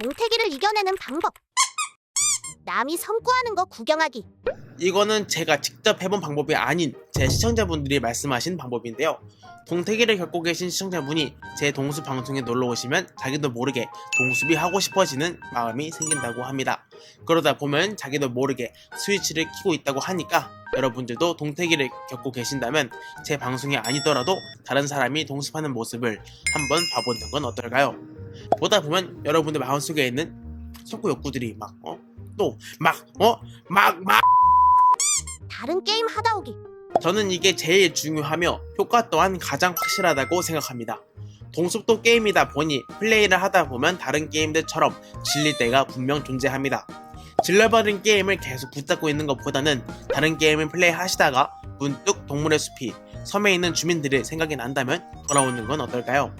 동태기를 이겨내는 방법. 남이 섬구하는 거 구경하기. 이거는 제가 직접 해본 방법이 아닌 제 시청자분들이 말씀하신 방법인데요. 동태기를 겪고 계신 시청자분이 제 동숲 방송에 놀러 오시면 자기도 모르게 동숲이 하고 싶어지는 마음이 생긴다고 합니다. 그러다 보면 자기도 모르게 스위치를 키고 있다고 하니까 여러분들도 동태기를 겪고 계신다면 제 방송이 아니더라도 다른 사람이 동숲하는 모습을 한번 봐보는 건 어떨까요? 보다 보면 여러분들 마음속에 있는 속구 욕구들이 막 어? 또 막 어? 막 막 다른 게임 하다 오기. 저는 이게 제일 중요하며 효과 또한 가장 확실하다고 생각합니다. 동숲도 게임이다 보니 플레이를 하다 보면 다른 게임들처럼 질릴 때가 분명 존재합니다. 질려버린 게임을 계속 붙잡고 있는 것보다는 다른 게임을 플레이 하시다가 문득 동물의 숲이 섬에 있는 주민들이 생각이 난다면 돌아오는 건 어떨까요?